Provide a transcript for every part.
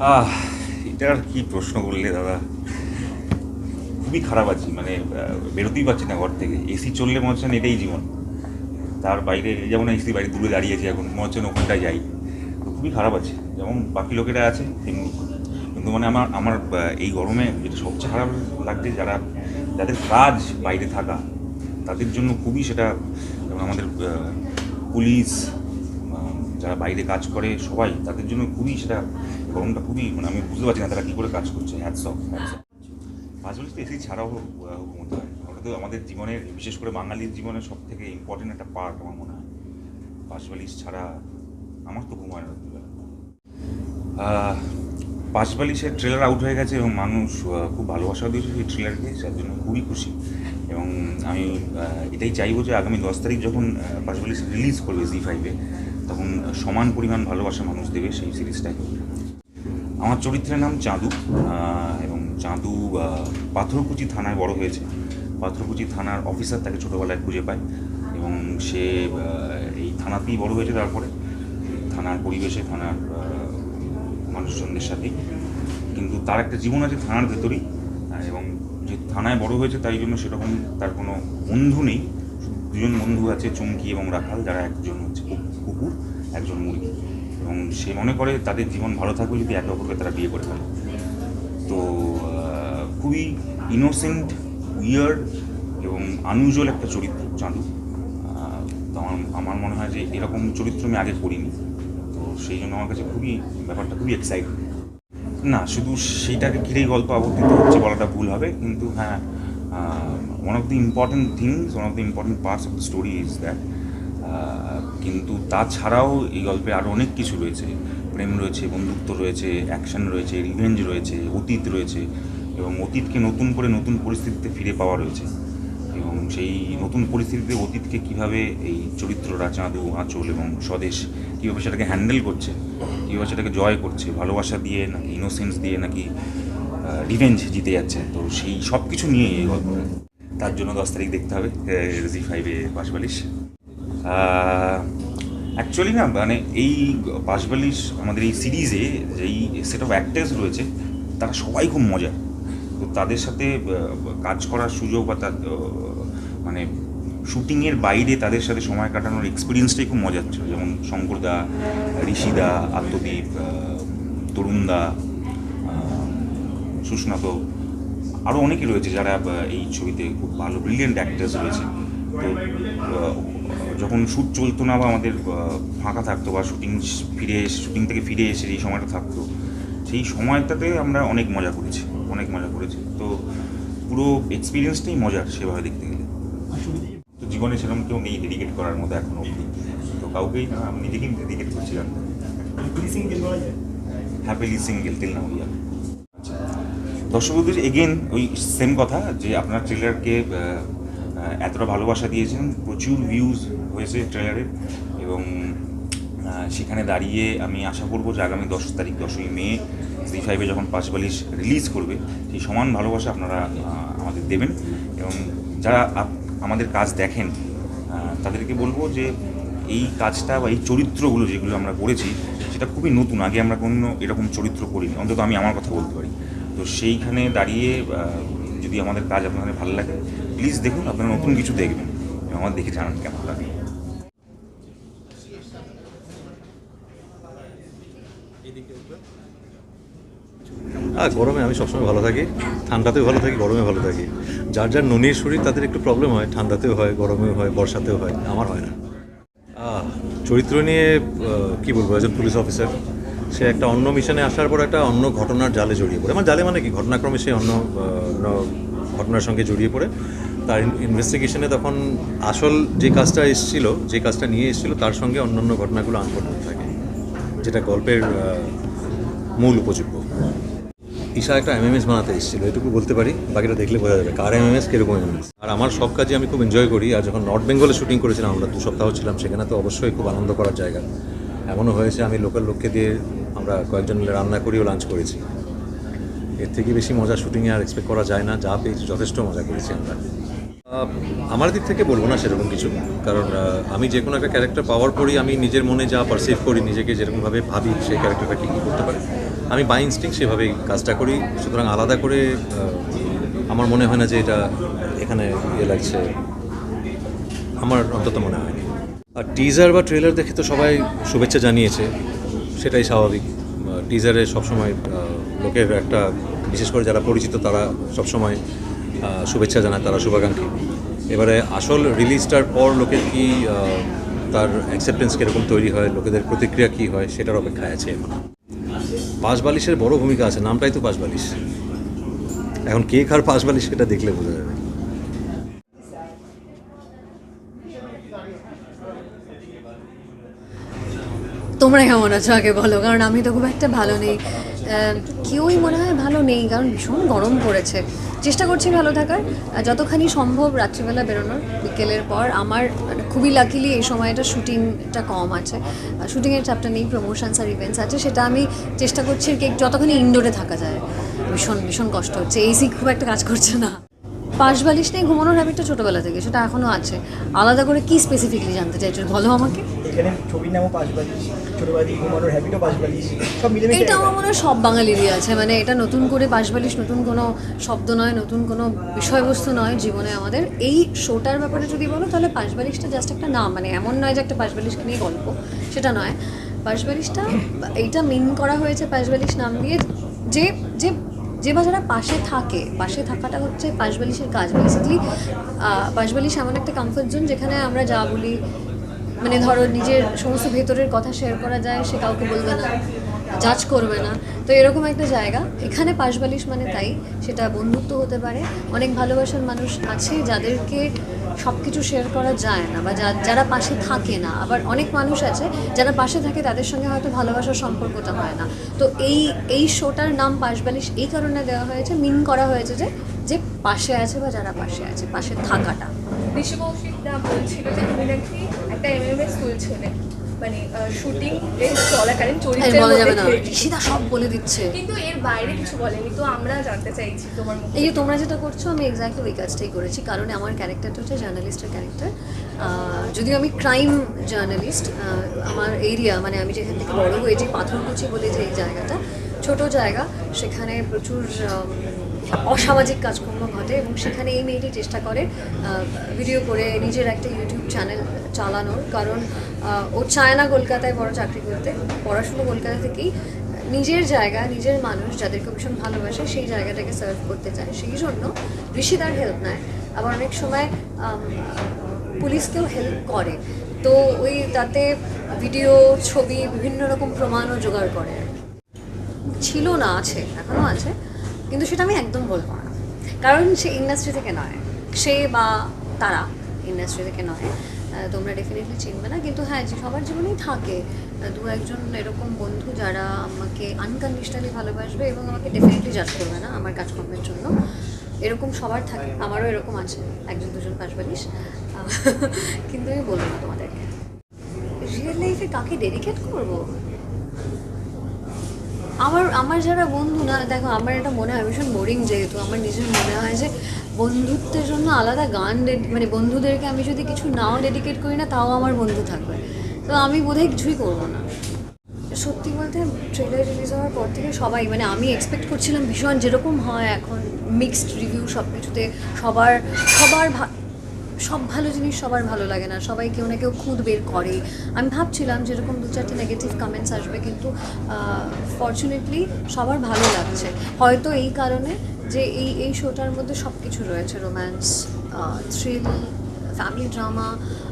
আহ এটা আর কি প্রশ্ন করলে, দাদা? খুবই খারাপ আছি মানে বেরোতেই পারছি না ঘর থেকে। এসি চললে মনে হচ্ছে এটাই জীবন। তার বাইরে যেমন এসি বাড়ি দূরে দাঁড়িয়ে আছি এখন, মনে হচ্ছে ওখানটায় যাই। খুবই খারাপ আছে। যেমন বাকি লোকেরা আছে, তেমনি। কিন্তু মানে আমার আমার এই গরমে যেটা সবচেয়ে খারাপ লাগছে, যারা, যাদের কাজ বাইরে থাকা, তাদের জন্য খুবই সেটা, যেমন আমাদের পুলিশ যারা বাইরে কাজ করে, সবাই, তাদের জন্য খুবই সেটা, গরমটা খুবই মানে আমি বুঝতে পারছি না তারা কী করে কাজ করছে হ্যাটস অফ হ্যাটস অফ তো এসি ছাড়াও ঘুমোতে হয়। ওটা তো আমাদের জীবনের, বিশেষ করে বাঙালির জীবনের সব থেকে ইম্পর্টেন্ট একটা পার্ট আমার মনে হয়। পাঁচবালিশ ছাড়া আমার তো ঘুম পাঁচবালিশের ট্রেলার আউট হয়ে গেছে এবং মানুষ খুব ভালোবাসা দিয়েছে সেই ট্রেলারকে যার জন্য খুবই খুশি। এবং আমি এটাই চাইব যে আগামী দশ তারিখ যখন পাঁচবালিশ রিলিজ করবে জি ফাইভে তখন সমান পরিমাণ ভালোবাসা মানুষ দেবে সেই সিরিজটাকে আমার চরিত্রের নাম চাঁদু এবং চাঁদু পাথরকুচি থানায় বড় হয়েছে। পাথরকুচি থানার অফিসার তাকে ছোটোবেলায় খুঁজে পায় এবং সে এই থানাতেই বড় হয়েছে তারপরে। থানার পরিবেশে, থানার মানুষজনদের সাথেই কিন্তু তার একটা জীবন আছে থানার ভেতরেই এবং যে থানায় বড় হয়েছে তাই জন্য সেরকম তার কোনো বন্ধু নেই। দুজন বন্ধু আছে, চুমকি এবং রাখাল, যারা একজন হচ্ছে কুকুর, একজন মুরগি। এবং সে মনে করে তাদের জীবন ভালো থাকবে যদি একে অপরকে তারা বিয়ে করে ফেলে। তো খুবই ইনোসেন্ট উইয়ার্ড এবং আনইউজুয়াল একটা চরিত্র, চাঁদু। তো আমার আমার মনে হয় যে এরকম চরিত্র আমি আগে করিনি। সেই জন্য আমার কাছে খুবই, ব্যাপারটা খুবই এক্সাইটেড না, শুধু সেইটাকে ঘিরেই গল্প আবর্তিত হচ্ছে বলাটা ভুল হবে, কিন্তু হ্যাঁ one of the important things one of the important parts of the story is that কিন্তু তাছাড়াও এই গল্পে আরও অনেক কিছু রয়েছে। প্রেম রয়েছে, বন্ধুত্ব রয়েছে অ্যাকশন রয়েছে রিভেঞ্জ রয়েছে, অতীত রয়েছে এবং অতীতকে নতুন করে নতুন পরিস্থিতিতে ফিরে পাওয়া রয়েছে। সেই নতুন পরিস্থিতিতে অতীতকে কীভাবে এই চরিত্ররা চাঁদু আঁচল এবং স্বদেশ কীভাবে সেটাকে হ্যান্ডেল করছে, কীভাবে সেটাকে জয় করছে, ভালোবাসা দিয়ে নাকি ইনোসেন্স দিয়ে নাকি রিভেঞ্জ জিতে যাচ্ছে, তো সেই সব কিছু নিয়ে এই গল্প। তার জন্য দশ তারিখ দেখতে হবে জি ফাইভে পাশবালিশ। অ্যাকচুয়ালি না মানে এই পাশবালিশ আমাদের এই সিরিজে যেই সেট অফ অ্যাক্টার্স রয়েছে, তারা সবাই খুব মজার। তো তাদের সাথে কাজ করার সুযোগ বা তার মানে শুটিংয়ের বাইরে তাদের সাথে সময় কাটানোর এক্সপিরিয়েন্সটাই খুব মজার ছিল। যেমন শঙ্করদা, ঋষিদা, আত্মদীপ তরুণদা সুস্নাত আরও অনেকে রয়েছে যারা এই ছবিতে খুব ভালো ব্রিলিয়েন্ট অ্যাক্টার্স রয়েছে। তো যখন শ্যুট চলতো না বা আমাদের ফাঁকা থাকতো বা শুটিং ফিরে এসে শুটিং থেকে ফিরে এসে এই সময়টা থাকতো, সেই সময়টাতে আমরা অনেক মজা করেছি, অনেক মজা করেছি। তো পুরো এক্সপিরিয়েন্সটাই মজার সেভাবে দেখতে জীবনে সেরকম কেউ নেই ডেডিকেট করার মতো এখনও অবধি। তো কাউকেই না আমি নিজেকেই ডেডিকেট করছিলাম। Happily single till now yeah দর্শকদের এগেন ওই সেম কথা যে আপনার ট্রেলারকে এতটা ভালোবাসা দিয়েছেন প্রচুর ভিউজ হয়েছে ট্রেলারের এবং সেখানে দাঁড়িয়ে আমি আশা করব যে আগামী দশ তারিখ দশই মে জি ফাইভে যখন পাঁচবালিশ রিলিজ করবে সেই সমান ভালোবাসা আপনারা আমাদের দেবেন। এবং যারা আমাদের কাজ দেখেন তাদেরকে বলব যে এই কাজটা বা এই চরিত্রগুলো যেগুলো আমরা করেছি, সেটা খুবই নতুন। আগে আমরা কোনো এরকম চরিত্র করিনি, অন্তত আমি আমার কথা বলতে পারি। তো সেইখানে দাঁড়িয়ে যদি আমাদের কাজ আপনাদের ভালো লাগে প্লিজ দেখুন, আপনারা নতুন কিছু দেখবেন। আমার দেখে জানান কেমন লাগে। গরমে আমি সবসময় ভালো থাকি, ঠান্ডাতেও ভালো থাকি, গরমে ভালো থাকি। যার যার ননির শরীর তাদের একটু প্রবলেম হয়, ঠান্ডাতেও হয়, গরমেও হয়, বর্ষাতেও হয়, আমার হয় না। চরিত্র নিয়ে কি বলব, একজন পুলিশ অফিসার সে একটা অন্য মিশনে আসার পর একটা অন্য ঘটনার জালে জড়িয়ে পড়ে। আমার জালে মানে কি? ঘটনাক্রমে সে অন্য ঘটনার সঙ্গে জড়িয়ে পড়ে। তার ইনভেস্টিগেশনে তখন আসল যে কাজটা এসেছিল, যে কাজটা নিয়ে এসেছিল, তার সঙ্গে অন্য অন্য ঘটনাগুলো আনফোল্ড থাকে, যেটা গল্পের মূল উপযোগ্য। ঈশা একটা এমএমএস বানাতে এসেছিল, এটুকু বলতে পারি, বাকিটা দেখলে বোঝা যাবে কার এমএমএস কীরকম এমএমএস আর আমার সব কাজে আমি খুব এনজয় করি, আর যখন নর্থ বেঙ্গলে শুটিং করেছিলাম, আমরা দু সপ্তাহ ছিলাম সেখানে, তো অবশ্যই খুব আনন্দ করার জায়গা। এমনও হয়েছে, আমি লোকাল লোককে দিয়ে আমরা কয়েকজন মিলে রান্না করিও লাঞ্চ করেছি। এর থেকে বেশি মজা শুটিংয়ে আর এক্সপেক্ট করা যায় না, যা পেয়েছি, যথেষ্ট মজা করেছি আমরা। আমার দিক থেকে বলব না সেরকম কিছু। কারণ আমি যে কোনো একটা ক্যারেক্টার পাওয়ার পরই আমি নিজের মনে যা পারসিভ করি, নিজেকে যেরকমভাবে ভাবি, সেই ক্যারেক্টারটা কী কী করতে পারে। আমি বাই ইনস্টিং সেভাবেই কাজটা করি। সুতরাং আলাদা করে আমার মনে হয় না যে এটা এখানে ইয়ে লাগছে। আমার অন্তত মনে হয়নি আর টিজার বা ট্রেলার দেখে তো সবাই শুভেচ্ছা জানিয়েছে, সেটাই স্বাভাবিক। টিজারে সবসময় লোকের একটা, বিশেষ করে যারা পরিচিত, তারা সবসময় শুভেচ্ছা জানায়, তারা শুভাকাঙ্ক্ষী। এবারে আসল রিলিজটার পর লোকের কি তার অ্যাকসেপ্টেন্স কীরকম তৈরি হয়, লোকেদের প্রতিক্রিয়া কী হয়, সেটার অপেক্ষায় আছে এখন পাঁচ বালিশের বড় ভূমিকা আছে, নামটাই তো পাঁচ বালিশ এখন কে কার পাঁচ বালিশ সেটা দেখলে বোঝা যাবে। তোমরা কেমন আছো? আগে বলো, কারণ আমি তো খুব একটা ভালো নেই। কেউই মনে হয় ভালো নেই, কারণ ভীষণ গরম পড়েছে। চেষ্টা করছি ভালো থাকার। যতখানি সম্ভব রাত্রিবেলা বেরোনোর, বিকেলের পর। আমার মানে খুবই লাকিলি এই সময়টা শুটিংটা কম আছে। শুটিংয়ের চাপটা নেই প্রমোশনস আর ইভেন্টস আছে, সেটা আমি চেষ্টা করছি কি যতখানি ইনডোরে থাকা যায়। ভীষণ ভীষণ কষ্ট হচ্ছে। এসি খুব একটা কাজ করছে না। পাশ বালিশ নেই ঘুমানোর হ্যাবিটটা ছোটোবেলা থেকে, সেটা এখনও আছে। আলাদা করে কি স্পেসিফিকলি জানতে চাইছো, বলো আমাকে? এখানে ছবির নামও পাঁচ বালিশ ছোটবাড়ি ঘুমানোর হ্যাবিটও পাঁচ সব মিলেমিশে এটা আমার মনে হয় সব বাঙালিরই আছে। মানে এটা নতুন করে বাঁশবালিশ নতুন কোনো শব্দ নয় নতুন কোনো বিষয়বস্তু নয় জীবনে আমাদের। এই শোটার ব্যাপারে যদি বলো তাহলে পাঁচবালিশটা জাস্ট একটা নাম। মানে এমন নয় যে একটা পাঁচবালিশকে নিয়ে গল্প সেটা নয়। পাঁচবালিশটা এইটা মিন করা হয়েছে পাঁচবালিশ নাম দিয়ে যে যে যে বা যারা পাশে থাকে। পাশে থাকাটা হচ্ছে পাঁচবালিশের কাজ। বেসিকলি পাঁচবালিশ এমন একটা কমফর্ট জোন যেখানে আমরা যা বলি মানে ধরো নিজের সমস্ত ভেতরের কথা শেয়ার করা যায়, সে কাউকে বলবে না জাজ করবে না। তো এরকম একটা জায়গা, এখানে পাশবালিশ মানে তাই, সেটা বন্ধুত্ব হতে পারে। অনেক ভালোবাসার মানুষ আছে যাদেরকে সব কিছু শেয়ার করা যায় না বা যারা পাশে থাকে না। আবার অনেক মানুষ আছে, যারা পাশে থাকে তাদের সঙ্গে হয়তো ভালোবাসার সম্পর্কটা হয় না। তো এই এই শোটার নাম পাশবালিশ এই কারণে দেওয়া হয়েছে মিন করা হয়েছে যে যে পাশে আছে বা যারা পাশে আছে, পাশে থাকাটা। ঋষি কৌশিকদা বলছিল যে তুমি নাকি একটা এমএমএস তুলছিলে। মানে শুটিং চলাকালীন চরিত্রের মধ্যে ঋষিদা সব বলে দিচ্ছে। কিন্তু এর বাইরে কিছু বলেনি তো আমরা জানতে চাইছি তোমার এই যে তোমরা যেটা করছ আমি এক্স্যাক্টলি ওই কাজটাই করেছি। কারণ আমার ক্যারেক্টারটা হচ্ছে জার্নালিস্টের ক্যারেক্টার যদিও আমি ক্রাইম জার্নালিস্ট আমার এরিয়া মানে আমি যেখান থেকে বড় হয়েছি পাথরকুচি বলে যে এই জায়গাটা ছোট জায়গা, সেখানে প্রচুর অসামাজিক কাজকর্ম ঘটে এবং সেখানে এই মেয়েটি চেষ্টা করে ভিডিও করে নিজের একটা ইউটিউব চ্যানেল চালানোর। কারণ ও চায় না কলকাতায় বড় চাকরি করতে। পড়াশুনো কলকাতা থেকেই নিজের জায়গা, নিজের মানুষ যাদেরকে ভীষণ ভালোবাসে, সেই জায়গাটাকে সার্ভ করতে চায়। সেই জন্য ঋষি তার হেল্প নেয়। আবার অনেক সময় পুলিশকেও হেল্প করে। তো ওই তাতে ভিডিও ছবি, বিভিন্ন রকম প্রমাণও জোগাড় করে। ছিল না আছে এখনও আছে, কিন্তু সেটা আমি একদম বলব না। কারণ সে ইন্ডাস্ট্রি থেকে নয়, সে বা তারা ইন্ডাস্ট্রি থেকে নয় তোমরা ডেফিনেটলি চিনবে না, কিন্তু হ্যাঁ যে সবার জীবনেই থাকে দু একজন এরকম বন্ধু যারা আমাকে আনকন্ডিশনালি ভালোবাসবে এবং আমাকে ডেফিনেটলি জাজ করবে না আমার কাজকর্মের জন্য। এরকম সবার থাকে, আমারও এরকম আছে, একজন, দুজন পাশবালিশ কিন্তু আমি বলব না তোমাদেরকে। রিয়েল লাইফে কাকে ডেডিকেট করব? আমার আমার যারা বন্ধু, না, দেখো আমার এটা মনে হয় ভীষণ বোরিং যেহেতু, আমার নিজের মনে হয় যে বন্ধুত্বের জন্য আলাদা গান মানে বন্ধুদেরকে আমি যদি কিছু নাও ডেডিকেট করি না, তাও আমার বন্ধু থাকবে। তো আমি বোধহয় কিছুই করব না। সত্যি বলতে ট্রেলার রিলিজ হওয়ার পর থেকে সবাই মানে আমি এক্সপেক্ট করছিলাম ভীষণ যেরকম হয় এখন মিক্সড রিভিউ সব কিছুতে সবার সবার সব ভালো জিনিস সবার ভালো লাগে না, সবাই কেউ না কেউ খুঁত বের করে। আমি ভাবছিলাম যেরকম দু চারটে নেগেটিভ কমেন্টস আসবে, কিন্তু ফর্চুনেটলি সবার ভালো লাগছে। হয়তো এই কারণে যে এই এই শোটার মধ্যে সব কিছু রয়েছে romance thrill family drama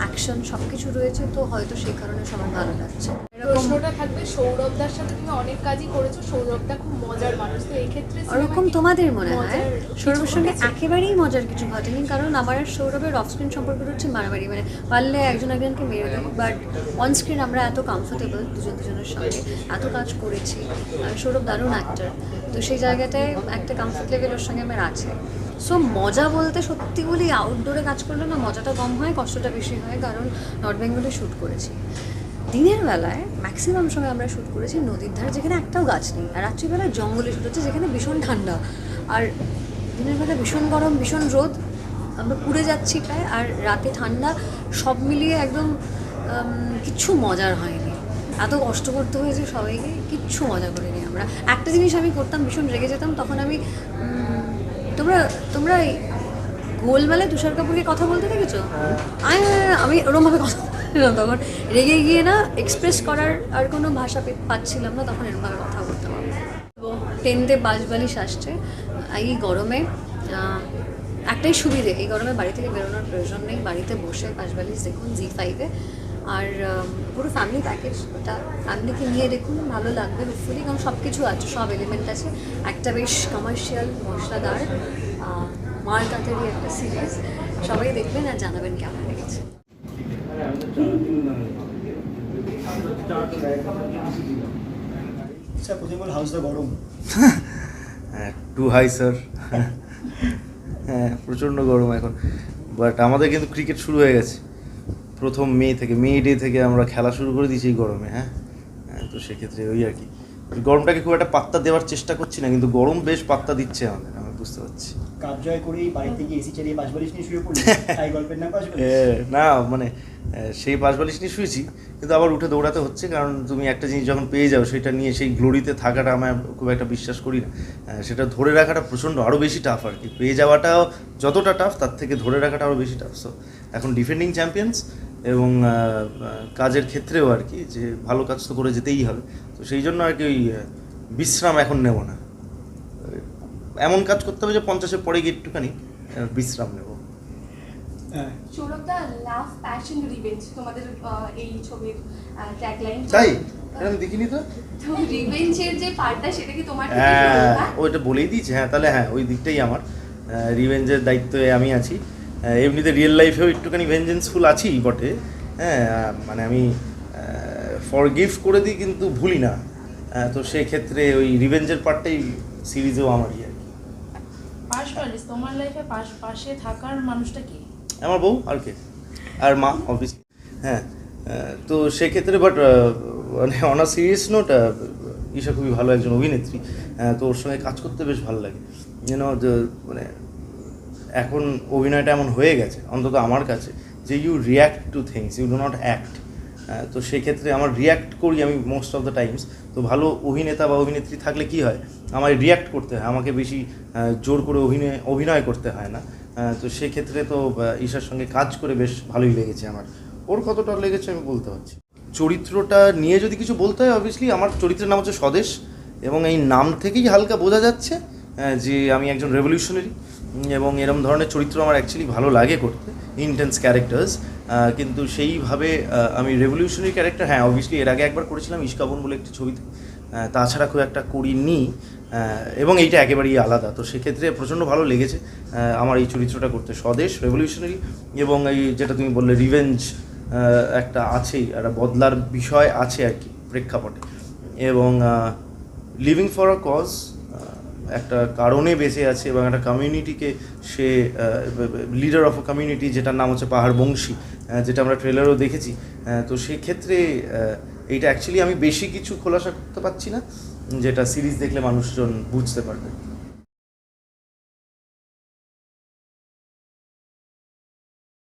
action সব কিছু রয়েছে তো হয়তো সেই কারণে সবার ভালো লাগছে। প্রশ্নটা থাকবে সৌরভদার সাথে তুমি অনেক কাজই করেছ সৌরভদা খুব মজার মানুষ তো এই ক্ষেত্রে ওরকম তোমাদের মনে হয়? সৌরভের সঙ্গে একেবারেই মজার কিছু ঘটেনি কারণ আমার আর সৌরভের অফ স্ক্রিন সম্পর্কটা হচ্ছে মারামারি মানে পারলে একজন একজনকে মেরে দিই বাট অন স্ক্রিন আমরা এত কমফোর্টেবল দুজন দুজনের সঙ্গে এত কাজ করেছি। সৌরভ দারুণ অ্যাক্টার তো সেই জায়গাটায় একটা কমফোর্ট লেভেল ওর সঙ্গে আমার আছে। সো মজা বলতে সত্যি বলি আউটডোরে কাজ করলে না মজাটা কম হয়, কষ্টটা বেশি হয়, কারণ নর্থ বেঙ্গলে শ্যুট করেছি। দিনের বেলায় ম্যাক্সিমাম সময় আমরা শ্যুট করেছি নদীর ধারে, যেখানে একটাও গাছ নেই। আর রাত্রিবেলায় জঙ্গলে শ্যুট হচ্ছে, যেখানে ভীষণ ঠান্ডা। আর দিনের বেলা ভীষণ গরম, ভীষণ রোদ। আমরা পুড়ে যাচ্ছি প্রায়, আর রাতে ঠান্ডা সব মিলিয়ে একদম কিচ্ছু মজার হয়নি। এত কষ্ট করতে হয়েছে সবাইকে, কিচ্ছু মজা করিনি আমরা। একটা জিনিস আমি করতাম, ভীষণ রেগে যেতাম, তখন আমি তোমরা তোমরা গোলমেলায় তুষার কাপুরকে কথা বলতে দেখেছ? আমি আমি ওরমভাবে কথা বলছিলাম তখন রেগে গিয়ে না এক্সপ্রেস করার আর কোনো ভাষা পাচ্ছিলাম না তখন এরমভাবে কথা বলতাম আমি টেনতে বাঁশবালিশ আসছে। এই গরমে একটাই সুবিধে এই গরমে বাড়ি থেকে বেরোনোর প্রয়োজন নেই। বাড়িতে বসে বাঁশবালিশ দেখুন জি ফাইভে আর পুরো ফ্যামিলি প্যাকেজ ওটা ফ্যামিলিকে নিয়ে দেখুন ভালো লাগবে হোপফুলি কারণ সব কিছু আছে সব এলিমেন্ট আছে। একটা বেশ কমার্শিয়াল মশলাদার মার কাতেরই একটা সিরিজ সবাই দেখবেন আর জানাবেন কেমন লেগেছে। স্যার প্রথমে বল গরম। হ্যাঁ টু হাই স্যার হ্যাঁ প্রচণ্ড গরম এখন। বাট আমাদের কিন্তু ক্রিকেট শুরু হয়ে গেছে। প্রথম মে থেকে মে ডে থেকে আমরা খেলা শুরু করে দিয়েছি এই গরমে হ্যাঁ? হ্যাঁ, তো সেক্ষেত্রে ওই আর কি। গরমটাকে খুব একটা পাত্তা দেওয়ার চেষ্টা করছি না কিন্তু গরম বেশ পাত্তা দিচ্ছে আমাদের আমি বুঝতে পারছি। না মানে সেই বাঁশবালিশ নিয়ে শুয়েছি কিন্তু আবার উঠে দৌড়াতে হচ্ছে কারণ তুমি একটা জিনিস যখন পেয়ে যাও সেটা নিয়ে সেই গ্লোরিতে থাকাটা আমার খুব একটা বিশ্বাস করি না। সেটা ধরে রাখাটা প্রচণ্ড আরও বেশি টাফ আর কি। পেয়ে যাওয়াটাও যতটা টাফ তার থেকে ধরে রাখাটা আরও বেশি টাফ সো এখন ডিফেন্ডিং চ্যাম্পিয়ন্স এবং কাজের ক্ষেত্রেও আর কি যে ভালো কাজ তো করে যেতেই হবে। তো সেই জন্য আর কি ওই বিশ্রাম এখন নেব না। এমন কাজ করতে হবে যে পঞ্চাশের পরে গিয়ে একটুখানি বিশ্রাম নেব। হ্যাঁ। সৌরভ দা লাভ প্যাশন রিভেঞ্জ তোমাদের আহ, এই ছবির ট্যাগলাইন তাই? এটা আমি দেখিনি তো? তো রিভেঞ্জের যে পার্টটা সেটা কি তোমার থেকে হ্যাঁ? ওইটা বলেই দিয়েছে। হ্যাঁ তাহলে হ্যাঁ ওই দিকটাই আমার। রিভেঞ্জের দায়িত্বে আমি আছি। এমনিতে রিয়েল লাইফেও একটুখানি ভেঞ্জেন্সফুল আছি বটে। হ্যাঁ মানে আমি ফরগিভ করে দিই কিন্তু ভুলি না। তো সেক্ষেত্রে ওই রিভেঞ্জের পার্টটাই সিরিজেও আমারই আর কি। তোমার লাইফে পাশ থাকার মানুষটা কি? আমার বউ আর কে? আর মা অবভিয়াসলি হ্যাঁ তো সেক্ষেত্রে বাট মানে অন সিরিয়াস নোট ঈশা খুবই ভালো একজন অভিনেত্রী। তো ওর সঙ্গে কাজ করতে বেশ ভালো লাগে। যেন মানে এখন অভিনয়টা এমন হয়ে গেছে, অন্তত আমার কাছে, যে you react to things you do not act তো সেক্ষেত্রে আমার রিয়্যাক্ট করি আমি মোস্ট অফ দ্য টাইমস তো ভালো অভিনেতা বা অভিনেত্রী থাকলে কি হয়? আমার রিয়্যাক্ট করতে হয়, আমাকে বেশি জোর করে অভিনয় অভিনয় করতে হয় না। তো সেক্ষেত্রে তো ঈশার সঙ্গে কাজ করে বেশ ভালোই লেগেছে আমার। ওর কতটা লেগেছে আমি বলতে পারছি চরিত্রটা নিয়ে যদি কিছু বলতে হয় অবভিয়াসলি আমার চরিত্রের নাম হচ্ছে স্বদেশ এবং এই নাম থেকেই হালকা বোঝা যাচ্ছে যে আমি একজন রেভলিউশনারি এবং এরম ধরনের চরিত্র আমার অ্যাকচুয়ালি ভালো লাগে করতে ইন্টেন্স ক্যারেক্টার্স কিন্তু সেইভাবে আমি রেভলিউশনারি ক্যারেক্টার হ্যাঁ অবভিয়াসলি এর আগে একবার করেছিলাম ইস্কাবন বলে একটি ছবিতে তাছাড়া খুব একটা করিনি এবং এইটা একেবারেই আলাদা। তো সেক্ষেত্রে প্রচণ্ড ভালো লেগেছে আমার এই চরিত্রটা করতে। স্বদেশ রেভলিউশনারি এবং এই যেটা তুমি বললে রিভেঞ্জ একটা আছেই, একটা বদলার বিষয় আছে আর কি প্রেক্ষাপটে। এবং লিভিং ফর আ কজ একটা কারণে বেঁচে আছে এবং একটা কমিউনিটিকে সে লিডার অফ আ কমিউনিটি যেটার নাম হচ্ছে পাহাড় বংশী যেটা আমরা ট্রেলারও দেখেছি তো সেক্ষেত্রে এইটা অ্যাকচুয়ালি আমি বেশি কিছু খোলাসা করতে পারছি না, যেটা সিরিজ দেখলে মানুষজন বুঝতে পারবে।